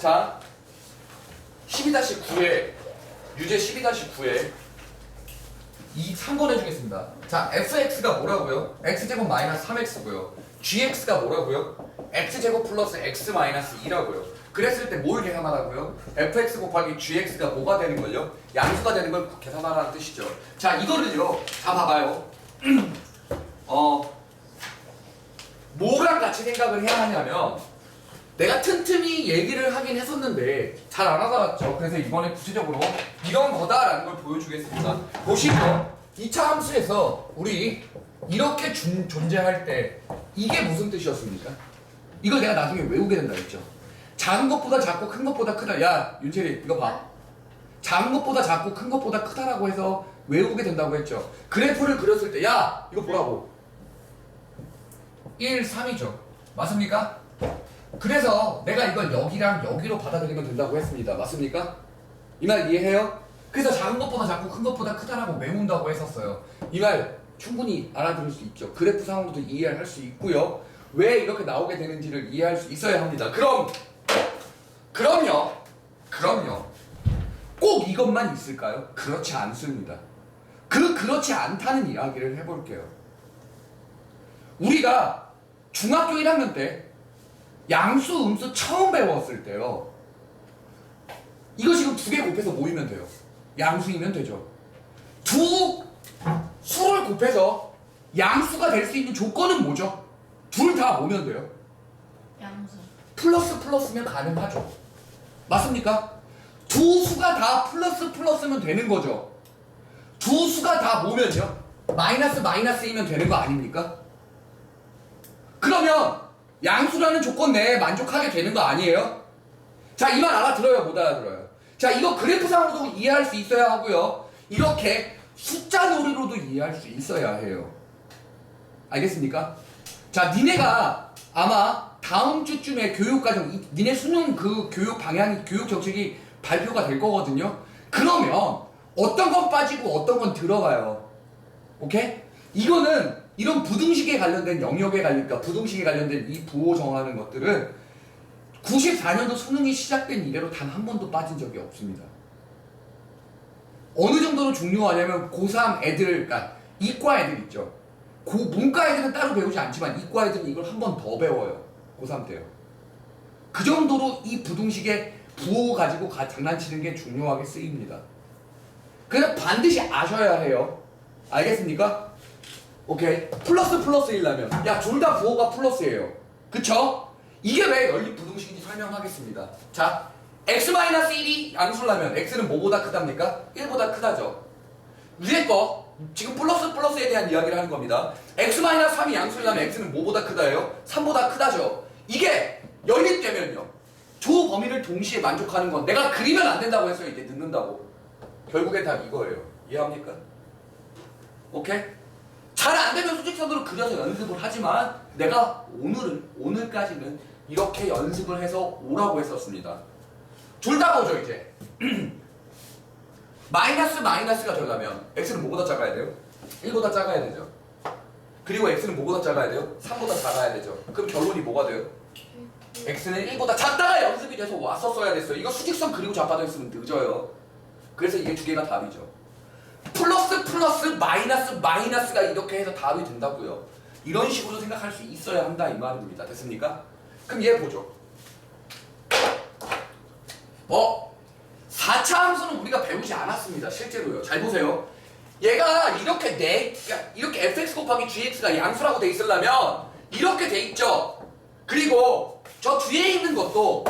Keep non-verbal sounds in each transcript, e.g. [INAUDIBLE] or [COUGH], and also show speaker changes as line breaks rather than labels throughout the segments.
자, 12-9에 유제 12-9에 이 3번 해주겠습니다. 자, fx가 뭐라고요? x제곱 마이너스 3x고요. gx가 뭐라고요? x제곱 플러스 x 마이너스 2라고요. 그랬을 때 뭘 계산하라고요? fx 곱하기 gx가 뭐가 되는 걸요? 양수가 되는 걸 계산하라는 뜻이죠. 자, 이거를요. 다 봐봐요. [CLEARS THROAT] 어, 뭐랑 같이 생각을 해야 하냐면 내가 틈틈이 얘기를 하긴 했었는데 잘안 와닿았죠. 그래서 이번에 구체적으로 이런 거다라는 걸 보여주겠습니다. 보시면 2차 함수에서 우리 이렇게 준- 존재할 때 이게 무슨 뜻이었습니까? 이걸 내가 나중에 외우게 된다 했죠. 작은 것보다 작고 큰 것보다 크다. 야 윤철이 이거 봐. 작은 것보다 작고 큰 것보다 크다라고 해서 외우게 된다고 했죠. 그래프를 그렸을 때 야 이거 보라고. 1, 3이죠. 맞습니까? 그래서 내가 이걸 여기랑 여기로 받아들이면 된다고 했습니다. 맞습니까? 이 말 이해해요? 그래서 작은 것보다 작고 큰 것보다 크다라고 외운다고 했었어요. 이 말 충분히 알아들을 수 있죠. 그래프 상황도 이해할 수 있고요. 왜 이렇게 나오게 되는지를 이해할 수 있어야 합니다. 그럼 그럼요. 그럼요. 꼭 이것만 있을까요? 그렇지 않습니다. 그 그렇지 않다는 이야기를 해볼게요. 우리가 중학교 1학년 때 양수, 음수 처음 배웠을 때요. 이거 지금 두 개 곱해서 모이면 돼요. 양수이면 되죠. 두 수를 곱해서 양수가 될 수 있는 조건은 뭐죠? 둘 다 모으면 돼요.
양수.
플러스 플러스면 가능하죠. 맞습니까? 두 수가 다 플러스 플러스면 되는 거죠. 두 수가 다 모으면요. 마이너스 마이너스이면 되는 거 아닙니까? 그러면 양수라는 조건 내에 만족하게 되는 거 아니에요? 자, 이 말 알아들어요? 못 알아들어요? 자, 이거 그래프상으로도 이해할 수 있어야 하고요. 이렇게 숫자 놀이로도 이해할 수 있어야 해요. 알겠습니까? 자, 니네가 아마 다음 주쯤에 교육 과정, 이- 니네 수능 그 교육 방향, 교육 정책이 발표가 될 거거든요. 그러면 어떤 건 빠지고 어떤 건 들어가요. 오케이? 이거는 이런 부등식에 관련된 영역에 관련, 그러니까 부등식에 관련된 이 부호 정하는 것들은 94년도 수능이 시작된 이래로 단 한 번도 빠진 적이 없습니다. 어느 정도로 중요하냐면 고3 애들, 그러니까 이과 애들 있죠. 고 문과 애들은 따로 배우지 않지만 이과 애들은 이걸 한 번 더 배워요. 고3 때요. 그 정도로 이 부등식의 부호 가지고 가, 장난치는 게 중요하게 쓰입니다. 그래서 반드시 아셔야 해요. 알겠습니까? 오케이. 플러스 플러스 1라면. 야, 둘 다 부호가 플러스예요. 그쵸? 이게 왜 연립 부등식인지 설명하겠습니다. 자, x-1이 양수라면 x는 뭐보다 크답니까? 1보다 크다죠. 위에 거 지금 플러스 플러스에 대한 이야기를 하는 겁니다. x-3이 양수라면 x는 뭐보다 크다예요? 3보다 크다죠. 이게 연립되면요. 조 범위를 동시에 만족하는 건 내가 그리면 안 된다고 했어요. 이제 늦는다고. 결국엔 다 이거예요. 이해합니까? 오케이? 수직선으로 그려서 연습을 하지만 내가 오늘은 오늘까지는 이렇게 연습을 해서 오라고 했었습니다. 둘 다 보죠 이제. [CLEARS THROAT] 마이너스 마이너스가 되려면 x는 뭐보다 작아야 돼요? 1보다 작아야 되죠. 그리고 x는 뭐보다 작아야 돼요? 3보다 작아야 되죠. 그럼 결론이 뭐가 돼요? x는 1보다 작다가 연습이 돼서 왔었어야 됐어요. 이거 수직선 그리고 좌파져 있으면 늦어요. 그래서 이게 두 개가 답이죠. 플러스 플러스 마이너스 마이너스가 이렇게 해서 답이 된다고요. 이런 식으로 생각할 수 있어야 한다 이 말입니다. 됐습니까? 그럼 얘 보죠. 어? 4차 함수는 우리가 배우지 않았습니다. 실제로요. 잘 보세요. 얘가 이렇게 네, 그러니까 이렇게 fx 곱하기 gx가 양수라고 돼 있으려면 이렇게 돼 있죠. 그리고 저 뒤에 있는 것도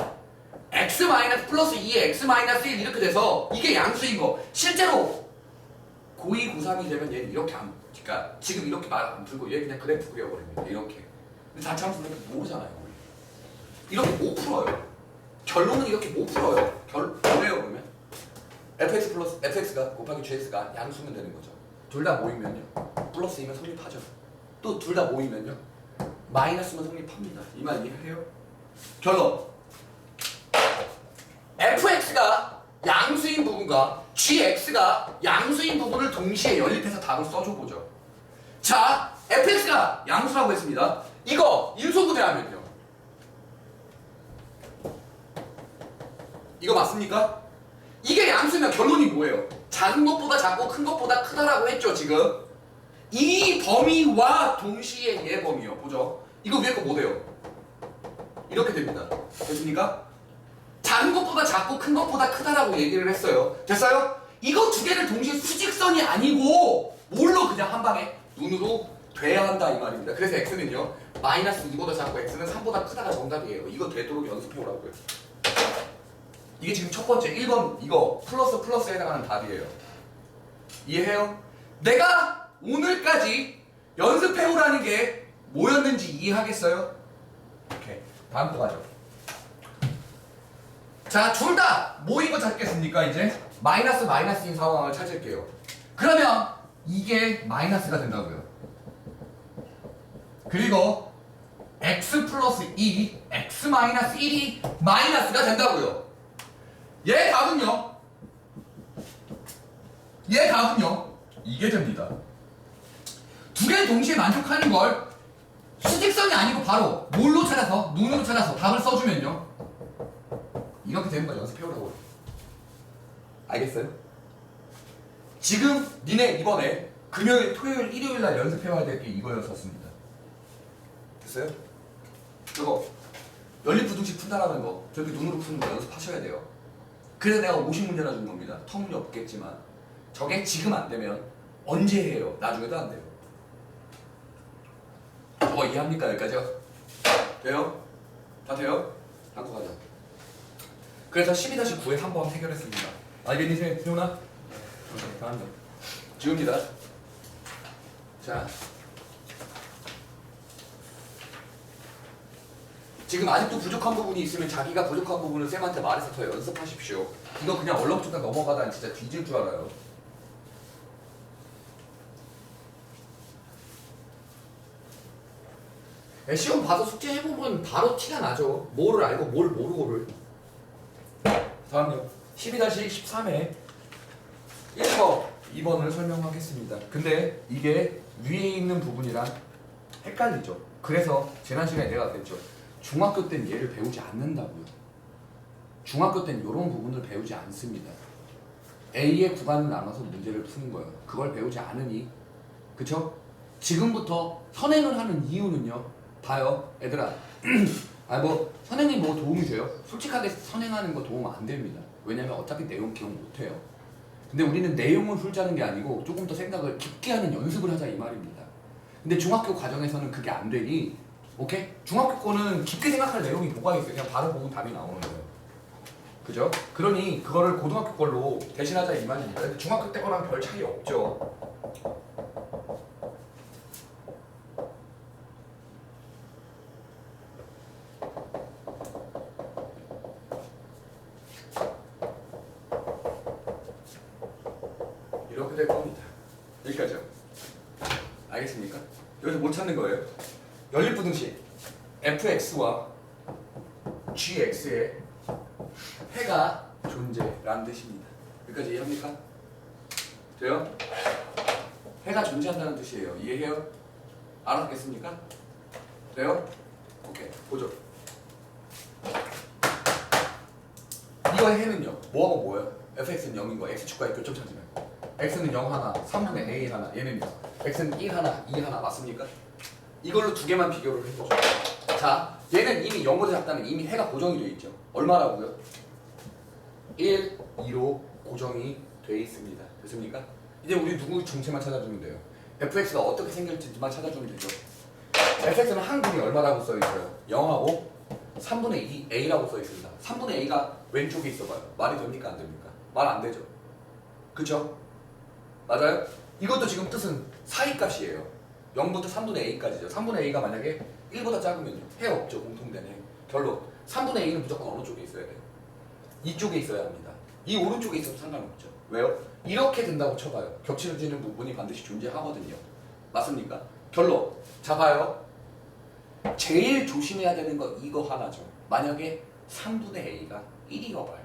x 마이너스 플러스 2에 x 마이너스 1 이렇게 돼서 이게 양수인 거. 실제로 고2, 고3이 되면 얘는 이렇게 안, 그러니까 지금 이렇게 말 안 풀고 얘 그냥 그래프 그려버립니다. 이렇게. 근데 4차 함수는 이렇게 모르잖아요. 이렇게 못 풀어요. 결론은 이렇게 못 풀어요. 결, 왜요 그러면? fx 플러스 fx가 곱하기 gx가 양수면 되는 거죠. 둘 다 모이면요. 플러스이면 성립하죠. 또 둘 다 모이면요. 마이너스면 성립합니다. 이 말 이해해요? 결론. fx가 양수인 부분과 gx가 양수인 부분을 동시에 연립해서 답을 써줘 보죠. 자, fx가 양수라고 했습니다. 이거 인수분해하면요. 이거 맞습니까? 이게 양수면 결론이 뭐예요? 작은 것보다 작고 큰 것보다 크다라고 했죠 지금 이 범위와 동시에 얘 범위요 보죠 이거 위에 거 뭐돼요? 이렇게 됩니다 됐습니까? 작은 것보다 작고 큰 것보다 크다라고 얘기를 했어요 됐어요? 이거 두 개를 동시에 수직선이 아니고 뭘로 그냥 한 방에 눈으로 돼야 한다 이 말입니다 그래서 x는요 마이너스 2보다 작고 x는 3보다 크다가 정답이에요 이거 되도록 연습해 오라고요 이게 지금 첫 번째 1번 이거 플러스 플러스에 해당하는 답이에요. 이해해요? 내가 오늘까지 연습해 오라는 게 뭐였는지 이해하겠어요? 오케이 다음 거 가죠. 자, 둘 다 모인 거 찾겠습니까 이제? 마이너스 마이너스인 상황을 찾을게요. 그러면 이게 마이너스가 된다고요. 그리고 x 플러스 2, x 마이너스 1이 마이너스가 된다고요. 얘 답은요. 얘 답은요. 이게 됩니다. 두 개를 동시에 만족하는 걸 수직선이 아니고 바로 뭘로 찾아서 눈으로 찾아서 답을 써주면요. 이렇게 되는 거 연습해오라고. 알겠어요? 지금 니네 이번에 금요일, 토요일, 일요일 날 연습해와야 될 게 이거였었습니다. 됐어요? 저거 연립 부등식 푼다라는 거 저렇게 눈으로 푸는 거 연습하셔야 돼요. 그래서 내가 50문제나 준 겁니다. 터무니 없겠지만 저게 지금 안 되면 언제 해요? 나중에도 안 돼요. 뭐 이해합니까 여기까지요? 돼요? 다 돼요? 한거 가자. 그래서 12-9에 한 번 해결했습니다. 알겠니 세훈아? 오케이 다음 점. 지웁니다. 자. 지금 아직도 부족한 부분이 있으면 자기가 부족한 부분을 쌤한테 말해서 더 연습하십시오. 이거 그냥 얼렁뚱땅 넘어가다 진짜 뒤질 줄 알아요. 네, 시험 봐서 숙제 해보면 바로 티가 나죠. 뭐를 알고 뭘 모르고를. 다음요. 12-13회 1번, 2번을 설명하겠습니다. 근데 이게 위에 있는 부분이랑 헷갈리죠. 그래서 지난 시간에 내가 그랬죠. 중학교 때는 얘를 배우지 않는다고요. 중학교 때는 이런 부분을 배우지 않습니다. A의 구간을 나눠서 문제를 푸는 거예요. 그걸 배우지 않으니, 그쵸? 지금부터 선행을 하는 이유는요. 봐요, 얘들아. [CLEARS THROAT] 아뭐 선행이 뭐 도움이 돼요? 솔직하게 선행하는 거 도움 안 됩니다. 왜냐면 어차피 내용 기억 못 해요. 근데 우리는 내용을 훑자는 게 아니고 조금 더 생각을 깊게 하는 연습을 하자 이 말입니다. 근데 중학교 과정에서는 그게 안 되니 오케이? 중학교 거는 깊게 생각할 내용이 뭐가 있어요? 그냥 바로 보면 답이 나오는 거예요. 그죠? 그러니 그거를 고등학교 걸로 대신하자 이 말입니다. 중학교 때 거랑 별 차이 없죠. 이렇게 될 겁니다. 여기까지요. 알겠습니까? 여기서 못 찾는 거예요. 연립 부등식 fx와 gx의 해가 존재라는 뜻입니다. 여기까지 이해합니까? 돼요? 해가 존재한다는 뜻이에요. 이해해요? 알았겠습니까? 돼요? 오케이 보죠. 이거 해는요. 뭐하고 뭐예요? fx는 0인 거 x축과의 교점 찾으면 x는 0 하나, 3분의 a 하나, 얘는요. x는 1 하나, 2 하나 맞습니까? 이걸로 두 개만 비교를 해보죠. 자, 얘는 이미 0보다 작다는 이미 해가 고정이 되어 있죠. 얼마라고요? 1, 2로 고정이 되어 있습니다. 됐습니까? 이제 우리 누구 정체만 찾아주면 돼요. fx가 어떻게 생길지만 찾아주면 되죠. fx는 한국이 얼마라고 써 있어요? 0하고 3분의 2 a라고 써 있습니다. 3분의 a가 왼쪽에 있어봐요. 말이 됩니까 안 됩니까? 말 안 되죠. 그죠? 맞아요? 이것도 지금 뜻은 사이값이에요. 0부터 3분의 a까지죠. 3분의 a가 만약에 1보다 작으면요. 해 없죠. 공통된 해. 결론. 3분의 a는 무조건 어느 쪽에 있어야 돼요? 이쪽에 있어야 합니다. 이 오른쪽에 있어도 상관없죠. 왜요? 이렇게 된다고 쳐봐요. 겹쳐지는 부분이 반드시 존재하거든요. 맞습니까? 결론. 자 봐요. 제일 조심해야 되는 거 이거 하나죠. 만약에 3분의 a가 1이어 봐요.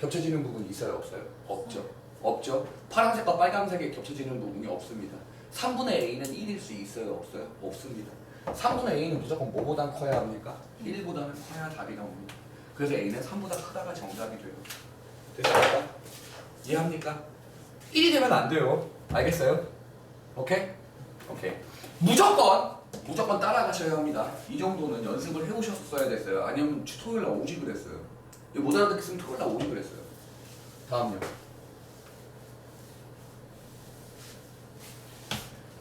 겹쳐지는 부분이 있어요? 없어요? 없죠. 없죠. 파란색과 빨간색에 겹쳐지는 부분이 없습니다. 3분의 a는 1일 수 있어요? 없어요? 없습니다. 3분의 a는 무조건 뭐보단 커야 합니까? 1보다는 커야 답이 나옵니다. 그래서 A는 3보다 크다가 정답이 돼요. 됐습니까? 이해합니까? 1이 되면 안 돼요. 알겠어요? 오케이? 오케이. 무조건 무조건 따라가셔야 합니다. 이 정도는 연습을 해오셨어야 됐어요. 아니면 토요일 날 오지 그랬어요. 이거 못 알아듣겠으면 토요일 날 오지 그랬어요. 다음요.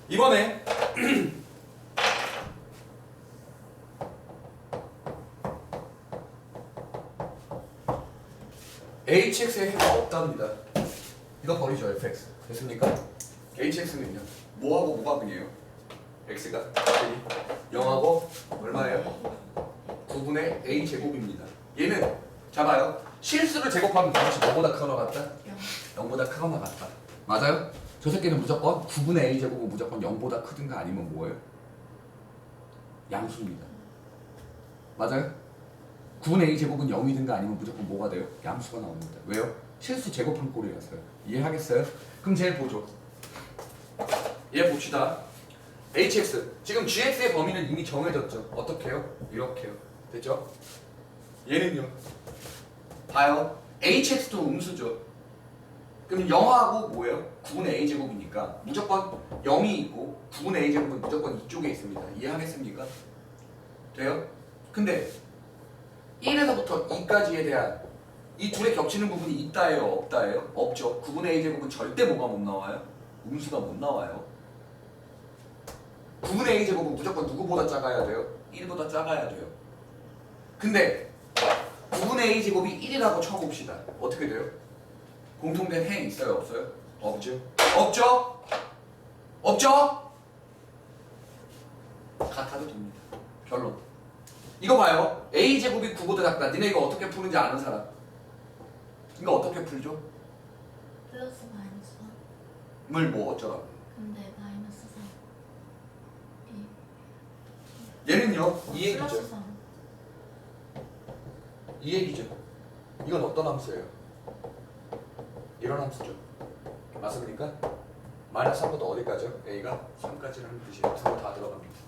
이번에 [CLEARS THROAT] HX에 해가 없답니다. 이거 버리죠, FX. 됐습니까? HX는요. 뭐하고 뭐가 분이에요? X가 0하고 얼마예요? 9분의 A 제곱입니다. 얘는 잡아요. 실수를 제곱하면 다시 뭐보다 크거나 같다? 0보다 크거나 같다. 맞아요? 저 새끼는 무조건 9분의 A 제곱은 무조건 0보다 크든가 아니면 뭐예요? 양수입니다. 맞아요? 9분의 A 제곱은 0이든가 아니면 무조건 뭐가 돼요? 양수가 나옵니다. 왜요? 실수 제곱한 꼴이라서요. 이해하겠어요? 그럼 제일 보죠. 얘 봅시다. hx 지금 gx의 범위는 이미 정해졌죠. 어떻게 해요? 이렇게요. 됐죠? 얘는요. 봐요. hx도 음수죠. 그럼 0하고 뭐예요? 9분의 a 제곱이니까 무조건 0이 있고 9분의 a 제곱은 무조건 이쪽에 있습니다. 이해하겠습니까? 돼요? 근데 1에서부터 2까지에 대한 이 둘의 겹치는 부분이 있다예요, 없다예요? 없죠. 9분의 a 제곱은 절대 뭐가 못 나와요? 음수가 못 나와요. 9분의 a 제곱은 무조건 누구보다 작아야 돼요? 1보다 작아야 돼요. 근데 9분의 a 제곱이 1이라고 쳐봅시다. 어떻게 돼요? 공통된 해 있어요, 없어요? 없죠. 없죠? 없죠? 같아도 됩니다. 결론. 이거 봐요. a 제곱이 9보다 작다. 니네 이거 어떻게 푸는지 아는 사람? 이거 어떻게 풀죠?
플러스 마이너스
1물뭐 어쩌라고?
근데 마이너스 3
얘는요 이 얘기죠.
플러스 3
이 얘기죠. 이건 어떤 함수예요? 이런 함수죠. 맞습니까? 마이너스 3부터 어디까지요? A가 3까지라는 뜻이에요. 두개 다 들어갑니다.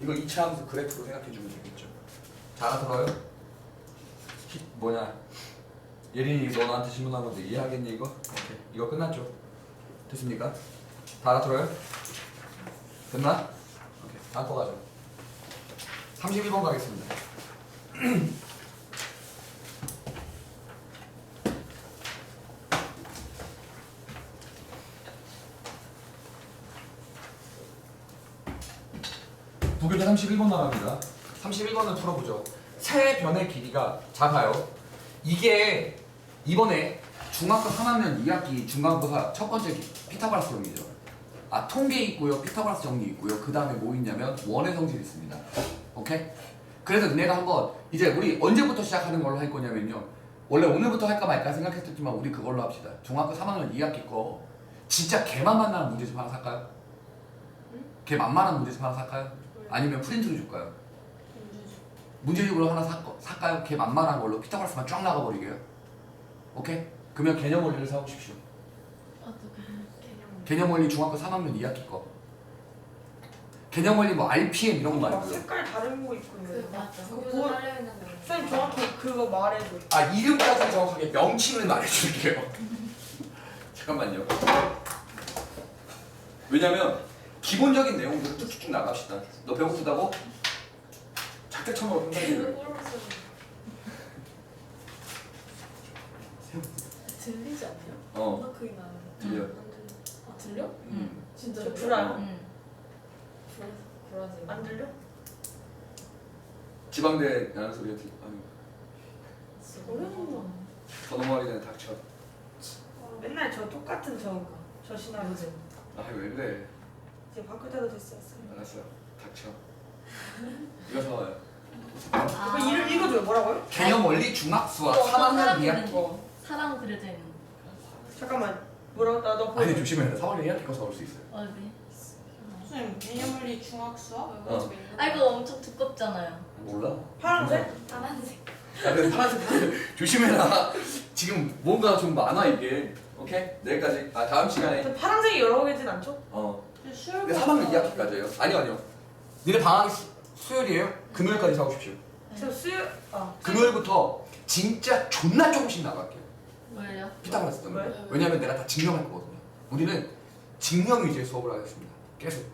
이거 2차 함수 그래프로 생각해 주면 되겠죠. 잘 알아들어요? 히, 뭐냐? 예린이 너 나한테 질문한 건데 이해하겠니 이거? 오케이. 이거 끝났죠? 됐습니까? 다 알아들어요? 됐나? 오케이. 다음 거 가죠. 31번 가겠습니다. [CLEARS THROAT] 부교재 31번 나갑니다. 31번을 풀어보죠. 세 변의 길이가 작아요. 이게 이번에 중학교 3학년 2학기 중간고사 첫 번째 기- 피타고라스 정리죠. 아 통계 있고요, 피타고라스 정리 있고요. 그 다음에 뭐 있냐면 원의 성질 있습니다. 오케이? 그래서 니네가 한번 이제 우리 언제부터 시작하는 걸로 할 거냐면요. 원래 오늘부터 할까 말까 생각했었지만 우리 그걸로 합시다. 중학교 3학년 2학기 거 진짜 개만 만나는 문제집 하나 살까요? 개 만만한 문제집 하나 살까요? 아니면 프린트를 줄까요? 문제집으로 하나 사, 살까요? 걔 만만한 걸로 피타고라스만 쫙 나가버리게요. 오케이? 그러면 개념 원리를 사오십시오.
어떻게
개념 원리 중학교 3학년 2학기 거. 개념 원리 뭐 RPM 이런 거
막
말고요.
색깔 다른 거 있고
그. 맞죠
그거
거기서
뭐-
깔려 있는
거쌤 정확히 그거 말해줘.
아 이름까지 정확하게 명칭을 말해줄게요. [LAUGHS] 잠깐만요. 왜냐면 기본적인 내용들을 쭉쭉쭉 나갑시다. 너 배고프다고? 작대처럼 혼나기를.
들리지 않아요? 어나 그게 나요.
들려.
아 들려?
음.
진짜
저 불알.
응.
불하지.
안 들려?
지방대 나는 소리가 들. 아유
어려운
더 넘어가기 전에 닥쳐.
어, 맨날 저 똑같은 저, 저 신화를
요즘.
아 왜 그래?
이제 바꿀 때도 됐어요. 쌤.
알았어. 닥쳐. [LAUGHS] 이거 사와요.
그거 이름 읽어줘요. 뭐라고요?
개념 원리 중학수와
어,
3학년
사람
2학기.
있는 거 사람 그려져 있는 거
잠깐만. 뭐라고? 나너 보여.
아니 조심해. 3학년 2학기 거 사올 수 있어요.
어디?
쌤 개념물리 중학수학?
어.
아 이거 엄청 두껍잖아요
몰라.
파란색?
파란색
야, 근데 파란색 [LAUGHS] 조심해라. 지금 뭔가 좀 많아 이게. 오케이? 내일까지. 아 다음 시간에.
근데 파란색이 여러 개진 않죠?
어. 근데 3학년 2학기까지예요. 아니요 아니요. 니네 방학이 수, 수요일이에요? 금요일까지 사오십시오.
저 수혈 아
금요일부터 진짜 존나 조금씩 나갈게요.
왜요?
피타고라스 때문에.
왜?
왜냐면 내가 다 증명할 거거든요. 우리는 증명 위주의 수업을 하겠습니다. 계속.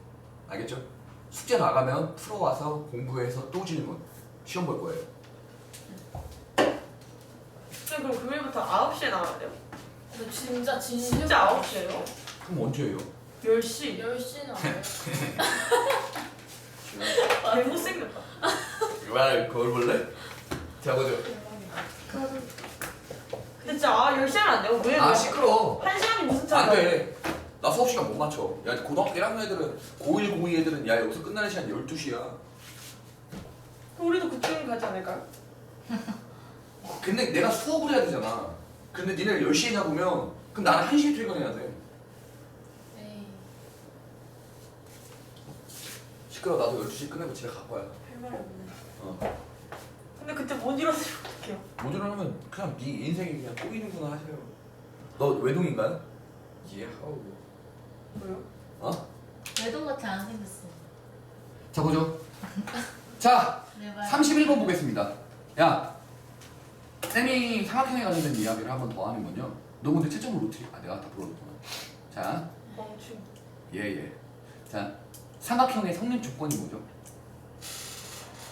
알겠죠? 숙제 나가면 풀어와서 공부해서 또 질문. 시험 볼 거예요.
쌤 그럼 금요일부터 9시에 나와야 돼요?
진짜 진심
진짜 9시에요?
그럼 언제예요?
10시
10시는 안 해요.
개 못생겼다
왜 거울 볼래? 자 보죠.
근데 진짜 아 10시면 안 돼요? 왜?
아 시끄러.
한 시간이 무슨
안
차이야?
돼. 나 수업 시간 못 맞춰. 야 고등학교 1학년 애들은 고1, 고2 애들은 야 여기서 끝나는 시간 12시야.
그럼 우리도 그쯤 가지 않을까요?
근데 내가 수업을 해야 되잖아. 근데 니네 10시에 잡으면 그럼 나는 1시에 퇴근해야 돼.
에이.
시끄러 나도 12시에 끝내고 집에 갈 거야.
할 말이 없네
어.
근데 그때 못 일어나면 어떡해요?
못 일어나면 그냥 네 인생이 그냥 꼬이는구나 하세요. 너 외동인가요? 예 하고.
뭐요?
어?
외동같이 안 생겼어.
자 보죠.
자내 말.
31번 보겠습니다. 야, 쌤이 삼각형에 관련된 이야기를 한 번 더 하는 건요. 너 근데 채점을 어떻게? 아 내가 다 불러줬구나. 자,
멍충
예 예. 자, 삼각형의 성립 조건이 뭐죠?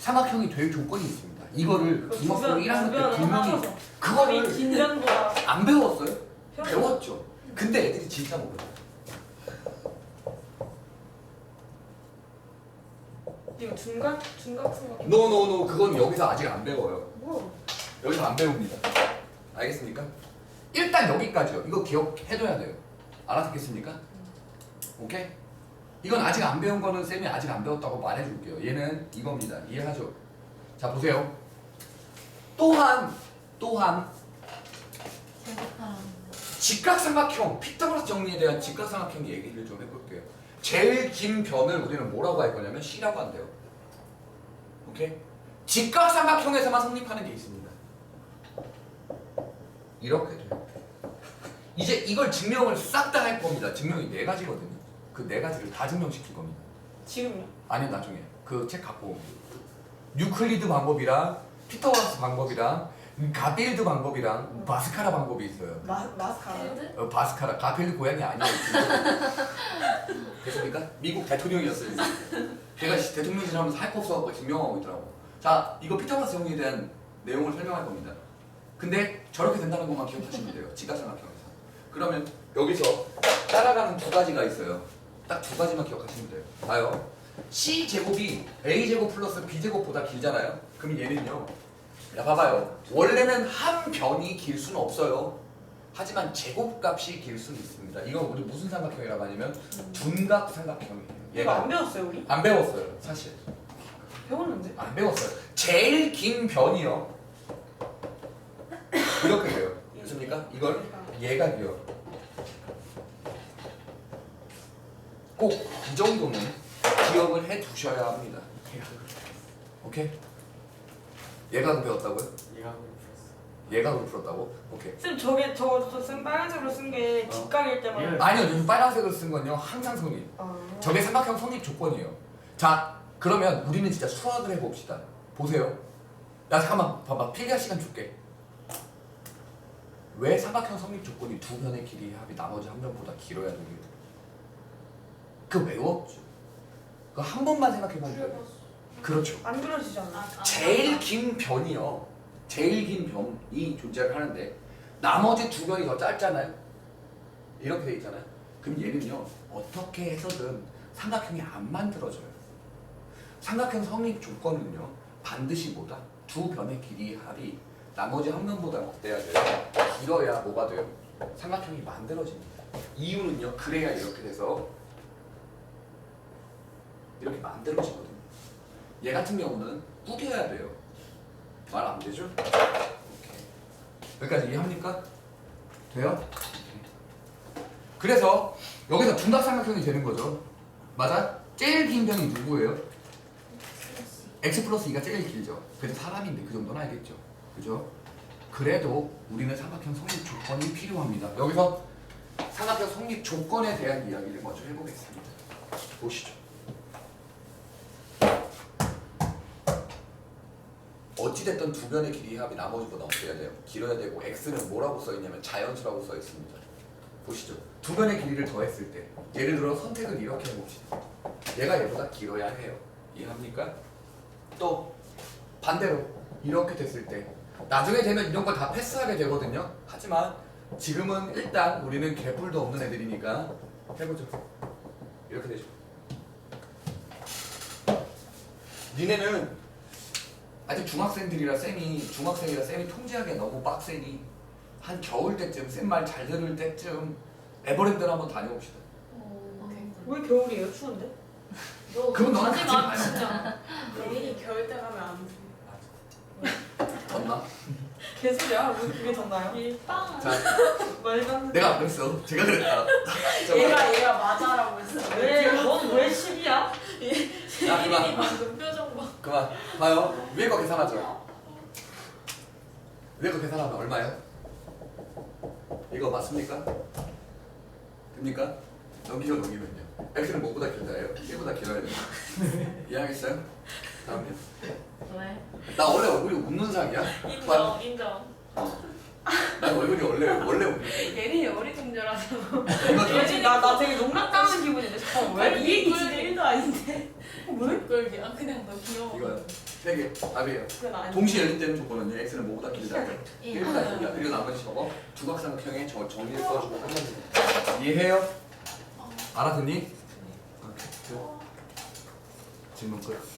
삼각형이 될 조건이 있습니다. 이거를 중학교 1학년 때 분명히 그거를
긴장보다
안 배웠어요?
배웠-
배웠죠. 근데 애들이 진짜 몰라.
이거 중간? 중각삼각
노노노 그건 여기서 아직 안 배워요.
뭐?
여기서 안 배웁니다. 알겠습니까? 일단 여기까지요. 이거 기억해둬야 돼요. 알아듣겠습니까? 오케이? 이건 아직 안 배운 거는 쌤이 아직 안 배웠다고 말해줄게요. 얘는 이겁니다. 이해하죠? 자 보세요. 또한 또한. 직각삼각형 피타고라스 정리에 대한 직각삼각형 얘기를 좀 해볼게요. 제일 긴 변을 우리는 뭐라고 할 거냐면 C라고 한대요. 오케이? 직각삼각형에서만 성립하는 게 있습니다. 이렇게 돼요. 이제 이걸 증명을 싹 다 할 겁니다. 증명이 네 가지거든요. 그 네 가지를 다 증명시킬 겁니다.
지금요?
아니 나중에 그 책 갖고 오면 유클리드 방법이랑 피타고라스 방법이랑 가빌드 방법이랑 바스카라 방법이 있어요.
마, 마스카라
필드?
어, 바스카라 가필드 고향이 아니에요. [LAUGHS] 됐습니까? 미국 대통령이었어요. 시- 대통령실 하면서 할 거 없어갖고 증명하고 있더라고. 자, 이거 피타고라스 정리에 대한 내용을 설명할 겁니다. 근데 저렇게 된다는 것만 기억하시면 돼요. 지각삼각형에서. 그러면 여기서 따라가는 두 가지가 있어요. 딱 두 가지만 기억하시면 돼요. 봐요. C 제곱이 A 제곱 플러스 B 제곱보다 길잖아요. 그럼 얘는요. 야 봐봐요. 원래는 한 변이 길 수는 없어요. 하지만 제곱값이 길 수는 있습니다. 이건 우리 무슨 삼각형이라고 하냐면 둔각 삼각형이에요.
이거 안
얘가
배웠어요 우리?
안 배웠어요, 사실.
배웠는데
안 배웠어요. 제일 긴 변이요. [COUGHS] 이렇게 돼요. 됐습니까? 이걸 얘가 돼요. 꼭 이 정도는 기억을 해 두셔야 합니다. 오케이? 얘가 배웠다고요?
얘가.
얘가 풀었다고? 오케이.
쌤 저게 저저쌤 빨간색으로 쓴게
어.
직각일 때만
예.
아니요, 요즘 빨간색을 쓴 건요 항상 성립.
아.
저게 삼각형 성립 조건이에요. 자, 그러면 우리는 진짜 수학을 해봅시다. 보세요. 야 잠깐만, 봐봐. 필기할 시간 줄게. 왜 삼각형 성립 조건이 두 변의 길이의 합이 나머지 한 변보다 길어야 돼요? 그 외웠죠. 그한 번만 생각해보면 돼요. 그렇죠.
안 그려지잖아
아, 아,
제일 긴 변이요. 제일 긴 변이 존재를 하는데 나머지 두 변이 더 짧잖아요. 이렇게 돼 있잖아요. 그럼 얘는요 어떻게 해서든 삼각형이 안 만들어져요. 삼각형 성립 조건은요 반드시 뭐다 두 변의 길이의 합이 나머지 한 변보다 어때야 돼요? 길어야 뭐가 돼요? 삼각형이 만들어집니다. 이유는요 그래야 이렇게 돼서 이렇게 만들어지거든요. 얘 같은 경우는 구겨야 돼요. 말 안 되죠? 오케이. 여기까지 이해합니까? 돼요? 그래서 여기서 둔각삼각형이 되는 거죠. 맞아? 제일 긴 변이 누구예요? x 플러스 2가 제일 길죠. 그래도 사람인데 그 정도는 알겠죠. 그죠? 그래도 우리는 삼각형 성립 조건이 필요합니다. 여기서 삼각형 성립 조건에 대한 이야기를 먼저 해보겠습니다. 보시죠. 어찌됐든 두 변의 길이 합이 나머지보다 어때야 돼요? 길어야 되고 x는 뭐라고 써 있냐면 자연수라고 써 있습니다. 보시죠. 두 변의 길이를 더했을 때 예를 들어 선택을 이렇게 해봅시다. 얘가 얘보다 길어야 해요. 이해합니까? 또 반대로 이렇게 됐을 때 나중에 되면 이런 걸다 패스하게 되거든요. 하지만 지금은 일단 우리는 개뿔도 없는 애들이니까 해보죠. 이렇게 되죠. 니네는 아직 중학생들이라 쌤이 중학생이라 쌤이 통제하기 너무 빡세니 한 겨울 때쯤 쌤 말 잘 들을 때쯤 에버랜드를 한번 다녀봅시다.
오케이.
왜 겨울이에요? 추운데?
너 [LAUGHS] 가지
가지
마,
마요.
진짜.
내일이 겨울 때 가면 안 돼.
덧나? [LAUGHS]
개소리야? 왜 그게 덧나요?
일빵.
자,
말도 안 돼.
내가 안 그랬어. 제가 그랬다. 자, [LAUGHS]
얘가 얘가 맞아라고 했어.
왜? 넌왜 10이야?
자, 그만.
방금 표정 봐.
그만. 봐요. 위에 거 계산하죠. 위에 거 계산하면 얼마예요? 이거 맞습니까? 됩니까? 넘기죠 넘기면요. x는 뭐보다 길다예요? 1보다 길어야 돼요. [LAUGHS] 이해하겠어요? 다음요.
왜?
나 원래 얼굴이 웃는 상이야?
인정 인정.
난 얼굴이 원래 원래 웃는 상이야.
예린이.
이거 좀-
나, 나 되게 농락당하는 기분인데 잠깐만 왜? 이 얘기 진짜 1도 아닌데
왜? 꿀기야. 그냥 너 귀여워.
이거 세 개. 답이에요.
그건
동시에 열릴 때는 조건은요. x는 뭐보다 길다. [LAUGHS]
예.
1보다 길다. 그리고 나머지 저거 두각삼각형에 저 정리를 써주고 하면 돼. 이해해요? 알아듣니? 오케이. 질문 끝.